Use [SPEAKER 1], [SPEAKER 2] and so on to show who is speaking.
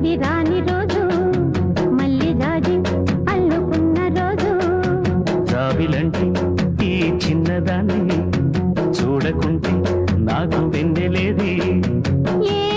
[SPEAKER 1] ఇది రాని రోజు మళ్ళీ జాజి అల్లుకున్న రోజు.
[SPEAKER 2] జాబిలంటే ఈ చిన్నదాన్ని చూడకుంటే నాకు వెన్నెలేది.
[SPEAKER 1] ఏ